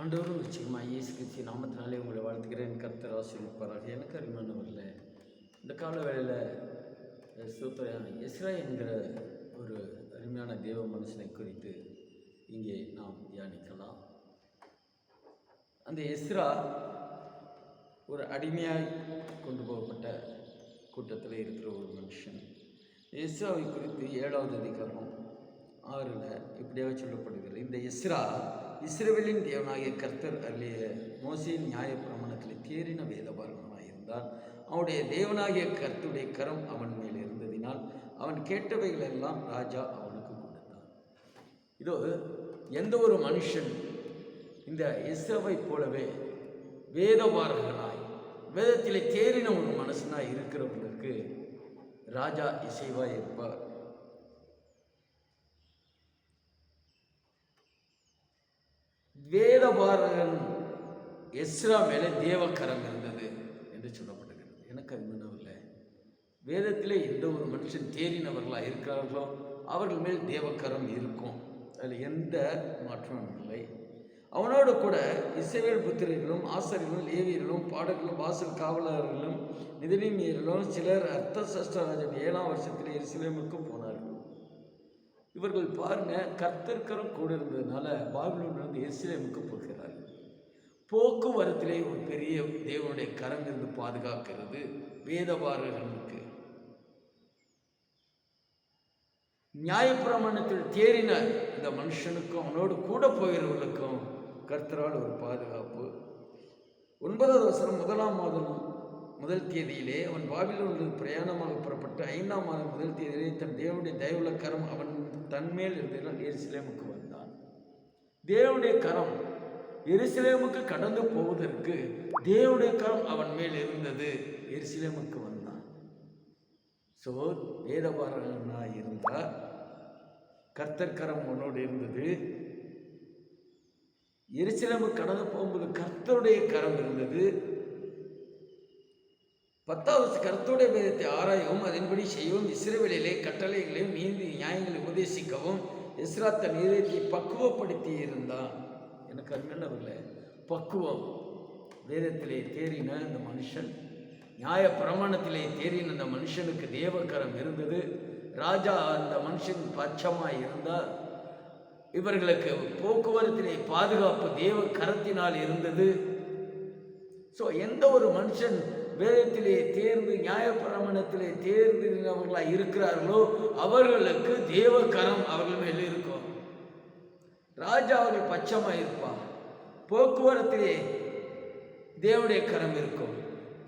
ஆண்டவரும் நிச்சயமாக இயேசு கிறிஸ்து நாமத்தினாலே உங்களை வாழ்த்துக்கிறேன் கர்த்தர் ஆசிரியப்பார்கள் எனக்கு அருமையானவர்களே இந்த கால வேளையில் சூத்திரம் எஸ்ரா என்கிற ஒரு அருமையான தேவ மனுஷனை குறித்து இங்கே நாம் தியானிக்கலாம். அந்த எஸ்ரா ஒரு அடிமையாய் கொண்டு போகப்பட்ட கூட்டத்தில் இருக்கிற ஒரு மனுஷன். எஸ்ராவை குறித்து ஏழாவது அதிகாரம் ஆறில் இப்படியாக சொல்லப்படுகிறது. இந்த எஸ்ரா இஸ்ரவேலின் தேவனாகிய கர்த்தர் அருளிய மோசையின் நியாய தேறின தேறின வேதபாரகனாயிருந்தான் அவனுடைய தேவனாகிய கர்த்தருடைய கரம் அவன் மேல் இருந்ததினால் அவன் கேட்டவைகளெல்லாம் ராஜா அவனுக்கு கொடுத்தான். இதோ எந்த ஒரு மனுஷன் இந்த இஸ்ரவை போலவே வேதபாரகனாய் வேதத்திலே தேறின ஒரு மனுஷனாய் இருக்கிறவங்களுக்கு ராஜா இசைவாய் இருப்பார். வேதபாரகன் எஸ்ரா மேலே தேவக்கரம் இருந்தது என்று சொல்லப்பட்டிருக்கிறது. எனக்கு அருமையானவர்களே வேதத்திலே எந்த ஒரு மனுஷன் தேறினவர்களாக இருக்கிறார்களோ அவர்கள் மேல் தேவக்கரம் இருக்கும். அதில் எந்த மாற்றமும் இல்லை. அவனோடு கூட இசைவேல் புத்திரர்களும் ஆசிரியர்களும் லேவியர்களும் பாடல்களும் வாசல் காவலர்களும் நிதிநிமியர்களும் சிலர் அர்த்த சஷ்டராஜன் ஏழாம் வருஷத்தில் எருசலேமுக்கு போனார்கள். இவர்கள் பாருங்க கர்த்தர்கரம் கூட இருந்ததுனால பாபிலோன்லேருந்து எஸ்லேமுக்கு போகிறார் போக்குவரத்திலே ஒரு பெரிய தேவனுடைய கரம் இருந்து பாதுகாக்கிறது வேதபாரர்களுக்கு நியாயப்பிரமாணத்தில் தேறின இந்த மனுஷனுக்கும் அவனோடு கூட போகிறவர்களுக்கும் கர்த்தரால் ஒரு பாதுகாப்பு. ஒன்பதாவது வசனம் முதலாம் மாதம் முதல் தேதியிலே அவன் பாபிலோனில் பிரயாணமாக புறப்பட்டு ஐந்தாம் மாதம் முதல் தேதியிலே தன் தேவனுடைய தயவுள்ள கரம் அவன் தன்மேல் இருந்ததால் எருசலேமுக்கு வந்தான். தேவனுடைய கரம் எருசலேமுக்கு கடந்து போவதற்கு தேவனுடைய கரம் அவன் மேல் இருந்தது. எருசலேமுக்கு வந்தான். ஸோ வேதபாரகனாக இருந்தால் கர்த்தர் கரம் உன்னோடு இருந்தது. எருசலேமு கடந்து போகும்போது கர்த்தருடைய கரம் இருந்தது. பத்தாவது கருத்துடைய வேதத்தை ஆராயவும் அதன்படி செய்யவும் இஸ்ரவேலிலே கட்டளைகளையும் நீதி நியாயங்களை உபதேசிக்கவும் இஸ்ரா தன் இதயத்தை பக்குவப்படுத்தி இருந்தான் எனக்கு அருமையானவர்களே பக்குவம் வேதத்திலே தேறின இந்த மனுஷன் நியாய பிரமாணத்திலே தேறின அந்த மனுஷனுக்கு தேவக்கரம் இருந்தது. ராஜா அந்த மனுஷன் பச்சமாக இருந்தார். இவர்களுக்கு போக்குவரத்திலே பாதுகாப்பு தேவ கரத்தினால் இருந்தது. ஸோ எந்த ஒரு மனுஷன் வேதத்திலே தேர்ந்து நியாயப்பிரமாணத்திலே தேர்ந்தவர்களாக இருக்கிறார்களோ அவர்களுக்கு தேவகரம் அவர்கள் மேலே இருக்கும். ராஜா அவர்கள் பச்சமாக இருப்பார். போக்குவரத்திலே தேவனுடைய கரம் இருக்கும்.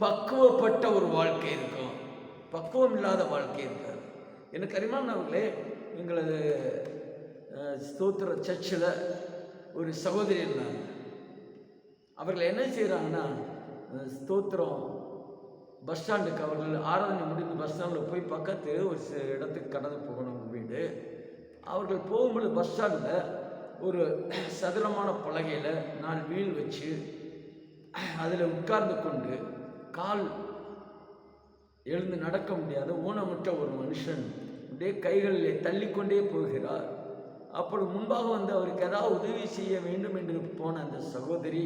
பக்குவப்பட்ட ஒரு வாழ்க்கை இருக்கும். பக்குவம் இல்லாத வாழ்க்கை இருக்காது. எனக்கு அரிமானவர்களே எங்களது ஸ்தோத்திர சர்ச்சில் ஒரு சகோதரி இருந்தாங்க. அவர்கள் என்ன செய்கிறாங்கன்னா ஸ்தோத்திரம் பஸ் ஸ்டாண்டுக்கு அவர்கள் ஆராதனை முடிந்து பஸ் ஸ்டாண்டில் போய் பக்கத்து ஒரு இடத்துக்கு கடந்து போகணும் வீடு. அவர்கள் போகும்போது பஸ் ஸ்டாண்டில் ஒரு சதுரமான பலகையில் நான் வீல் வச்சு அதில் உட்கார்ந்து கொண்டு கால் எழுந்து நடக்க முடியாத ஊனமுற்ற ஒரு மனுஷன் அப்படியே கைகளிலே தள்ளிக்கொண்டே போகிறார். அப்படி முன்பாக வந்து அவருக்கு ஏதாவது உதவி செய்ய வேண்டும் என்று போன அந்த சகோதரி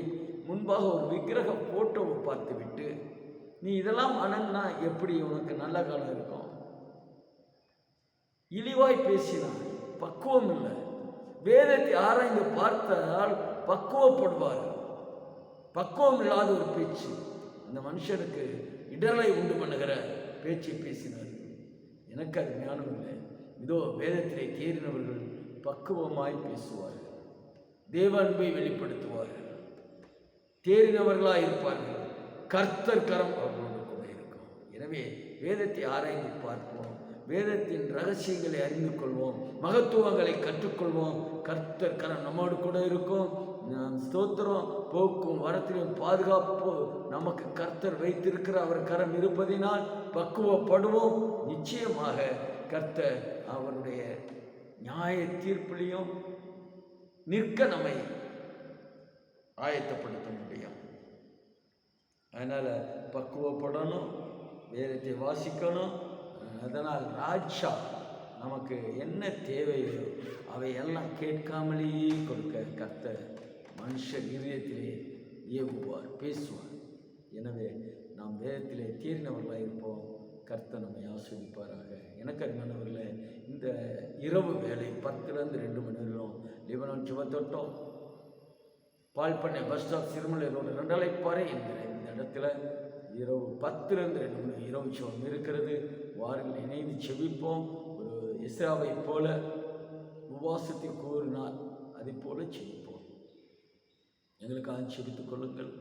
முன்பாக ஒரு விக்கிரக ஃபோட்டோவை பார்த்துவிட்டு நீ இதெல்லாம் வணங்கினா எப்படி உனக்கு நல்ல காலம் இருக்கும்? இழிவாய் பேசினார் பக்குவம் இல்லை. வேதத்தை ஆராய்ந்து பார்த்தால் பக்குவப்படுவார். பக்குவம் இல்லாத ஒரு பேச்சு. அந்த மனுஷனுக்கு இடரலை உண்டு பண்ணுகிற பேச்சை பேசினார். எனக்கு அது ஞானம் இல்லை. இதோ வேதத்திலே தேறினவர்கள் பக்குவமாய் பேசுவார்கள். தேவ அன்பை வெளிப்படுத்துவார்கள். தேறினவர்களாக இருப்பார்கள் கர்த்தர் கரம் அவர்களோடு கூட இருக்கும். எனவே வேதத்தை ஆராய்ந்து பார்ப்போம். வேதத்தின் ரகசியங்களை அறிந்து கொள்வோம். மகத்துவங்களை கற்றுக்கொள்வோம். கர்த்தர் கரம் நம்மோடு கூட இருக்கும். ஸ்தோத்திரம் போக்கும் வரத்திலும் பாதுகாப்பு நமக்கு கர்த்தர் வைத்திருக்கிற அவர் கரம் இருப்பதினால் பக்குவப்படுவோம். நிச்சயமாக கர்த்தர் அவருடைய நியாய தீர்ப்பிலையும் நிற்க நம்மை ஆயத்தப்படுத்தும். அதனால் பக்குவப்படணும் வேதத்தை வாசிக்கணும். அதனால் ராஜா நமக்கு என்ன தேவையோ அவையெல்லாம் கேட்காமலேயே கொடுக்க கத்த மனுஷ இதயத்திலே ஏவுவார் பேசுவார். எனவே நாம் வேதத்திலே தீர்ந்தவர்களாக இருப்போம். கர்த்தர் நம்மை ஆசிரிப்பாராக எனக்கு அருமையானவர்களே இந்த இரவு வேலை பத்துலேருந்து ரெண்டு மணி நேரம் லிபனம் சுபத்தோட்டம். பால் பண்ணை பஸ் ஸ்டாப் சிறுமலை ரோடு ரெண்டலைப்பாறை என்கிறேன். இடத்துல இரவு பத்துலேருந்து ரெண்டு மணி இரவு சோம் இருக்கிறது. வாரில் இணைந்து செபிப்போம். ஒரு இஸ்ராவை போல உபவாசத்தை கூறினார் அதை போல செபிப்போம். எங்களுக்காக செவித்துக் கொள்ளுங்கள்.